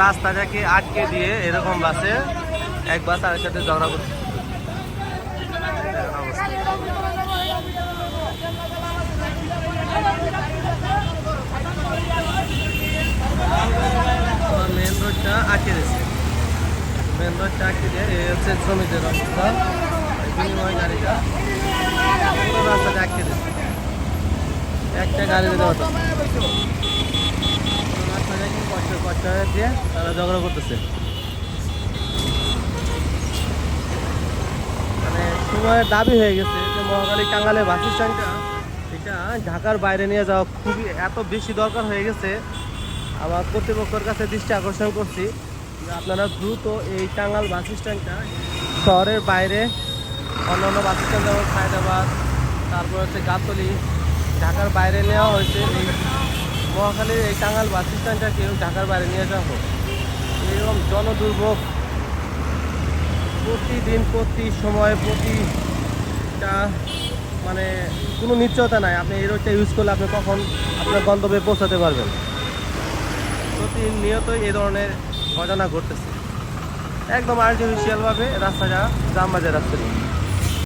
রাস্তাটাকে আটকে দিয়ে এরকম বাসে এক বাস আর সাথে ঝগড়া করছে। মেন রোডটা আটকে দিয়েছে। মেন রোডটা আটকে দিয়ে এই হচ্ছে শ্রমিকদের অবস্থা গাড়িটা রাস্তাটা আটকে দিয়েছে। একটা গাড়ি দিতে হতো কষ্ট দিয়ে তারা ঝগড়া করতেছে। মানে সময়ের দাবি হয়ে গেছে যে মহাকালী টাঙ্গালে বাস স্ট্যান্ডটা এটা ঢাকার বাইরে নিয়ে যাওয়া খুবই এত বেশি দরকার হয়ে গেছে। আমার কর্তৃপক্ষের কাছে দৃষ্টি আকর্ষণ করছি আপনারা দ্রুত এই টাঙ্গাল বাস স্ট্যান্ডটা শহরের বাইরে অন্যান্য বাস স্ট্যান্ড যেমন হায়দ্রাবাদ তারপর হচ্ছে গাতলি ঢাকার বাইরে নেওয়া হয়েছে। এই মহাখালীর এই টাঙ্গাল বাস স্ট্যান্ডটাকেও ঢাকার বাইরে নিয়ে যাওয়া হোক এরকম জনদুর্ভোগ। প্রতিদিন, প্রতি সময়, প্রতিটা মানে কোনো নিশ্চয়তা নাই। আপনি এই রোডটা ইউজ করলে আপনি কখন আপনার গন্তব্যে পৌঁছাতে পারবেন। প্রতিনিয়তই এই ধরনের ঘটনা ঘটতেছে। একদম আর্টিফিশিয়ালভাবে রাস্তাটা জাম বাজে রাস্তা